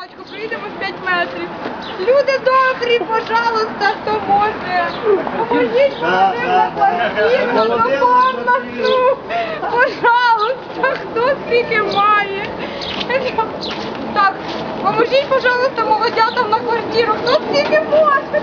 Тачку, приїдемо з 5 метрів. Люди добрі, пожалуйста, хто може. Поможіть квартиру, на на на Пожалуйста, хто скільки має. Так, поможіть, пожалуйста, молодятам на квартиру. Хто скільки може.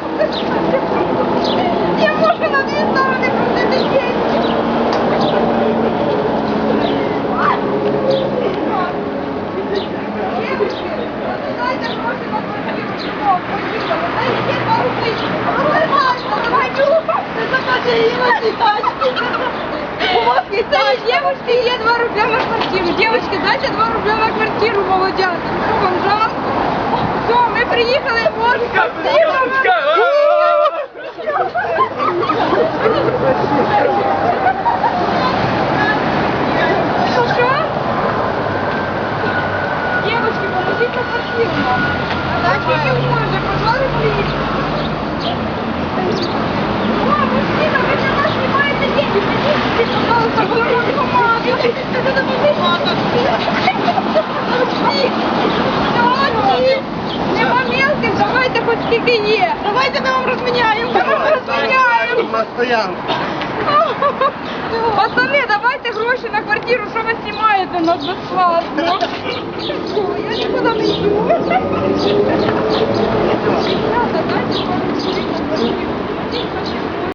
Девушки, є 2 рубля на квартиру. Девочки, дайте 2 рубля на квартиру, молодят. Вам жалко? Все, ми приїхали, вот, спасибо вам. Что, что? Девочки, помогите квартиру нам. Дайте не можно, пожалуйста. О, мужчина, вы на нас снимаете деньги. Садитесь, пожалуйста, вы нам помогите. Это Молодці. Нема мелких, давайте хоч скільки є. Давайте ми вам розміняємо. Ми вам розміняємо. На стоянку. Пацани, давайте гроші на квартиру, що ви знімаєте нас безплатно. Я нікуди не йду.